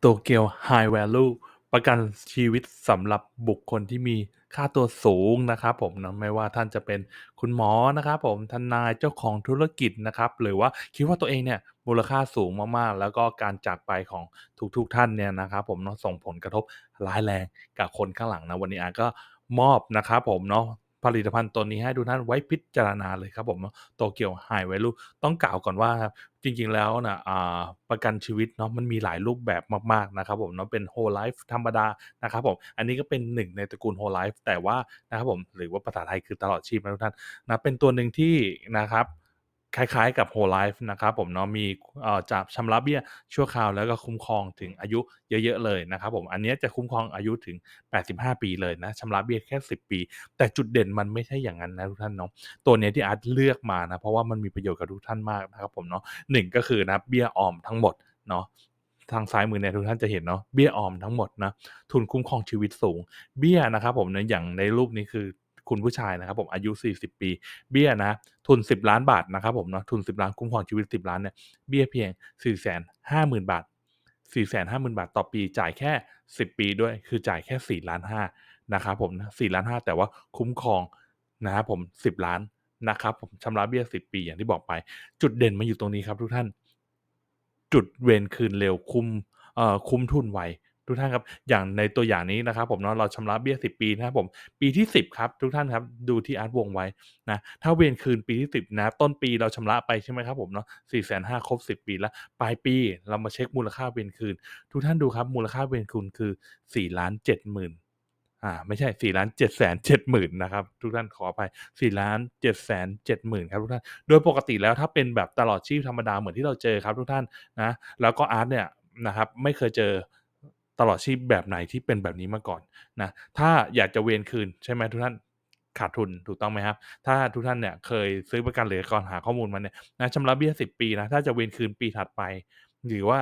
โตเกียว High Value ประกันชีวิตสำหรับบุคคลที่มีค่าตัวสูงนะครับผมเนาะไม่ว่าท่านจะเป็นคุณหมอนะครับผมทนายเจ้าของธุรกิจนะครับหรือว่าคิดว่าตัวเองเนี่ยมูลค่าสูงมากๆ แล้วก็การจากไปของทุกๆท่านเนี่ยนะครับผมเนาะส่งผลกระทบร้ายแรงกับคนข้างหลังนะวันนี้อาก็มอบนะครับผมเนาะ ผลิตภัณฑ์ตัวนี้ให้ทุกท่านไว้พิจารณาเลยครับผมเนาะโตเกียวไฮไวลูต้องกล่าวก่อนว่าครับจริงๆแล้วนะอ่าประกันชีวิตเนาะมันมีหลายรูปแบบมากๆนะครับผมเนาะเป็น Whole Life ธรรมดานะครับผมอันนี้ก็เป็นหนึ่งในตระกูล Whole Life แต่ว่านะครับผมหรือว่าภาษาไทยคือตลอดชีพนะทุกท่านนะเป็นตัวหนึ่งที่นะครับ คล้ายๆกับ Whole Life นะครับผมเนาะมีเอ่อจะชำระเบี้ยชั่วคราวแล้วก็คุ้มครองถึงอายุเยอะๆเลยนะครับผมอันเนี้ยจะคุ้มครองอายุถึง 85 ปีเลยนะชำระเบี้ยแค่ 10 ปี แต่จุดเด่นมันไม่ใช่อย่างนั้นนะทุกท่านเนาะตัวเนี้ยที่อาร์ตเลือกมานะเพราะว่ามันมีประโยชน์กับทุกท่านมากนะครับผมเนาะหนึ่งก็คือนะเบี้ยออมทั้งหมดเนาะทางซ้ายมือเนี่ยทุกท่านจะเห็นเนาะเบี้ยออมทั้งหมดนะทุนคุ้มครองชีวิตสูง เบี้ยนะครับผมเนี่ยอย่างในรูปนี้คือ คุณผู้ชายนะครับผมอายุ 40 ปี เบี้ยนะ ทุน 10 ล้านบาทนะครับผมเนาะทุน 10 ล้านคุ้มครองชีวิต 10 ล้านเนี่ยเบี้ยเพียง 450,000 บาท 450,000 บาทต่อปีจ่ายแค่ 10 ปีด้วยคือจ่ายแค่4ล้าน5นะครับผม4ล้าน5แต่ว่าคุ้มครองนะครับผม 10 ล้านนะครับผมชำระเบี้ย 10 ปีอย่างที่บอกไป จุดเด่นมาอยู่ตรงนี้ครับทุกท่าน จุดเวรคืนเร็วคุ้มเอ่อคุ้มทุนไว ทุกท่านครับ อย่างในตัวอย่างนี้นะครับ ผมเนาะเราชำระเบี้ย 10 ปีนะครับผม ปีที่ 10 ครับ ทุกท่านครับ ดูที่อาร์ตวงไว้นะ ถ้าเวรคืนปีที่ 10 นะ ต้นปีเราชำระไปใช่ไหมครับผมเนาะ450,000ครบ 10 ปีแล้ว ปลายปีเรามาเช็คมูลค่าเวรคืน ทุกท่านดูครับ มูลค่าเวรคืนคือ4ล้าน70,000อ่าไม่ใช่4ล้าน7แสน7หมื่นนะครับ ทุกท่านขออภัย4ล้าน7แสน7หมื่นครับทุกท่าน โดยปกติแล้วถ้าเป็นแบบตลอดชีพธรรมดาเหมือนที่เราเจอครับทุกท่านนะ แล้วก็อาร์ตเนี่ยนะครับไม่เคยเจอ ตลอดชีพแบบไหนที่เป็นแบบนี้มาก่อนนะถ้าอยากจะเวนคืนใช่ไหมทุกท่านขาดทุนถูกต้องไหมครับ ถ้าทุกท่านเนี่ยเคยซื้อประกันหรือก่อนหาข้อมูลมาเนี่ยนะชำระเบี้ย10ปีนะถ้าจะเวนคืนปีถัดไป หรือว่า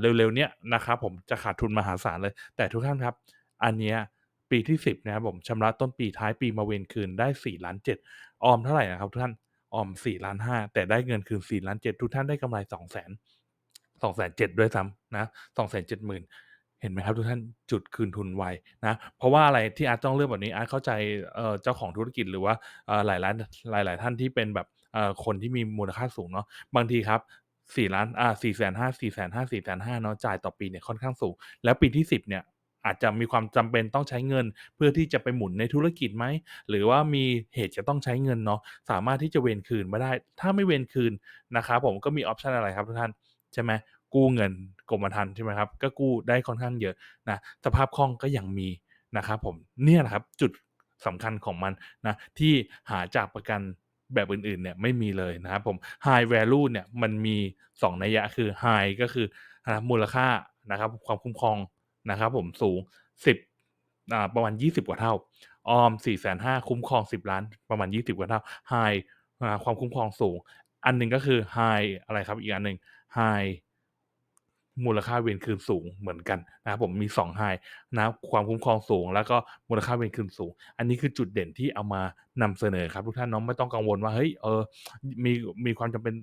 เร็วๆเนี้ยนะครับผมจะขาดทุนมหาศาลเลย แต่ทุกท่านครับ อันเนี้ยปีที่ 10นะครับผมชำระต้นปีท้ายปีมาเวนคืนได้4ล้าน7ออมเท่าไหร่นะครับทุกท่านออม4ล้าน5แต่ได้เงินคืน4ล้าน7ทุกท่านได้กำไร2 0 0 0 0 2 7 0 0 0ด้วยซ้ำนะ2 7 0 0 0 0 เห็นไหมครับทุกท่านจุดคืนทุนไวนะเพราะว่าอะไรที่อาร์ตต้องเลือกแบบนี้อาร์ตเข้าใจเจ้าของธุรกิจหรือว่าหลายร้านหลาย ๆ ท่านที่เป็นแบบคนที่มีมูลค่าสูงเนาะบางทีครับ4ล้านอ่า4 5 0 0 0 4 5 0 0 0 4 5 0 0 0เนาะจ่ายต่อปีเนี่ยค่อนข้างสูง แล้วปีที่10เนี่ยอาจจะมีความจำเป็นต้องใช้เงิน เพื่อที่จะไปหมุนในธุรกิจไหมหรือว่ามีเหตุจะต้องใช้เงินเนาะสามารถที่จะเวนคืนมาได้ ถ้าไม่เวนคืนนะครับผมก็มีออปชันอะไรครับทุกท่านใช่ไหม กู้เงินกรมธรรม์ใช่ไหมครับก็กู้ได้ค่อนข้างเยอะนะสภาพคล่องก็ยังมีนะครับผมเนี่ยแหละครับจุดสำคัญของมันนะที่หาจากประกันแบบอื่นๆเนี่ยไม่มีเลยนะครับผม High Value เนี่ยมันมี 2 นัยยะคือ High ก็คือนะมูลค่านะครับความคุ้มครองนะครับผมสูง 10อ่าประมาณ 20 กว่าเท่า ออม 4 5 0 0 0คุ้มครอง 10 ล้านประมาณ 20 กว่าเท่า High ความคุ้มครองสูง อันหนึ่งก็คือ High อะไรครับอีกอันหนึ่ง High มูลค่าเวรคืนสูงเหมือนกันนะครับผมมี2 High นะความคุ้มครองสูง แล้วก็มูลค่าเวรคืนสูง อันนี้คือจุดเด่นที่เอามานำเสนอครับ ทุกท่านเนาะไม่ต้องกังวลว่าเฮ้ยเออมีมีความจำเป็น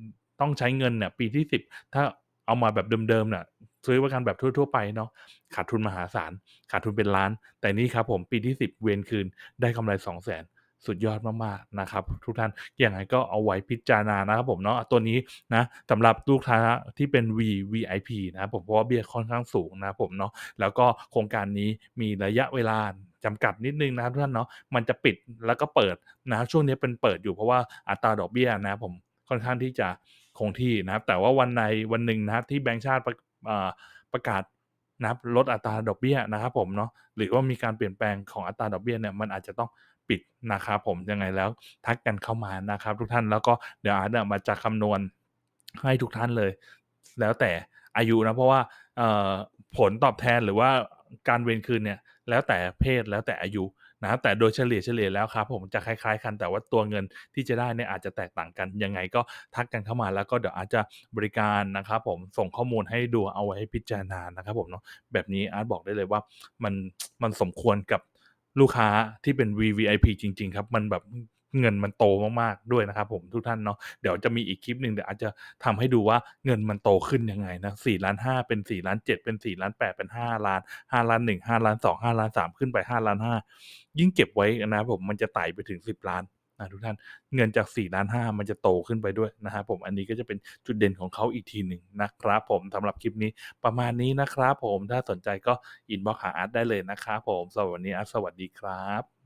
ต้องใช้เงินเนี่ยปีที่ 10 ถ้าเอามาแบบเดิมๆเนี่ยซื้อประกันแบบทั่ว ๆ ไปเนาะขาดทุนมหาศาลขาดทุนเป็นล้าน แต่นี่ครับผมปีที่ 10 เวรคืนได้กำไร 2 0 0 0 0 สุดยอดมากๆนะครับ ทุกท่านอยังไงก็เอาไว้พิจารณานะครับผมเนาะตัวนี้นะสำหรับลูกค้าที่เป็น V VIP นะผมเพราะว่าเบี้ยค่อนข้างสูงนะผมเนาะแล้วก็โครงการนี้มีระยะเวลาจำกัดนิดนึงนะครับทุกท่านเนาะมันจะปิดแล้วก็เปิดนะช่วงนี้เป็นเปิดอยู่เพราะว่าอัตราดอกเบี้ยนะผมค่อนข้างที่จะคงที่นะครับ แต่ว่าวันในวันหนึ่งนะครับที่แบงก์ชาติประประกาศนะครับลดอัตราดอกเบี้ยนะครับผมเนาะหรือว่ามีการเปลี่ยนแปลงของอัตราดอกเบี้ยเนี่ยมันอาจจะต้อง ปิดนะครับผมยังไงแล้วทักกันเข้ามานะครับ ทุกท่านแล้วก็เดี๋ยวอาร์ตมาจะคำนวณให้ทุกท่านเลย แล้วแต่อายุนะเพราะว่าผลตอบแทนหรือว่าการเวนคืนเนี่ยแล้วแต่เพศแล้วแต่อายุนะแต่โดยเฉลี่ยเฉลี่ยแล้วครับผมจะคล้ายๆกันแต่ว่าตัวเงินที่จะได้เนี่ยอาจจะแตกต่างกันยังไงก็ทักกันเข้ามาแล้วก็เดี๋ยวอาจจะบริการนะครับผมส่งข้อมูลให้ดูเอาไว้ให้พิจารณานะครับผมเนาะแบบนี้อาร์ตบอกได้เลยว่ามันมันสมควรกับ ลูกค้าที่เป็น VVIP จริง ๆ ครับ มันแบบเงินมันโตมากๆด้วยนะครับผมทุกท่านเนาะเดี๋ยวจะมีอีกคลิปหนึ่งเดี๋ยวอาจจะทำให้ดูว่าเงินมันโตขึ้นยังไงนะสี่ล้านห้าเป็นสี่ล้านเจ็ดเป็นสี่ล้านแปดเป็นห้าล้านห้าล้านหนึ่งห้าล้านสองห้าล้านสามขึ้นไปห้าล้านห้ายิ่งเก็บไว้นะผมมันจะไต่ไปถึงสิบล้าน นะทุกท่านเงินจาก4ล้าน5มันจะโตขึ้นไปด้วยนะครับผมอันนี้ก็จะเป็นจุดเด่นของเขาอีกทีหนึ่งนะครับผมสำหรับคลิปนี้ประมาณนี้นะครับผมถ้าสนใจก็อินบ็อกหาอาร์ตได้เลยนะครับผมสวันนี้อาร์ตสวัสดีครับ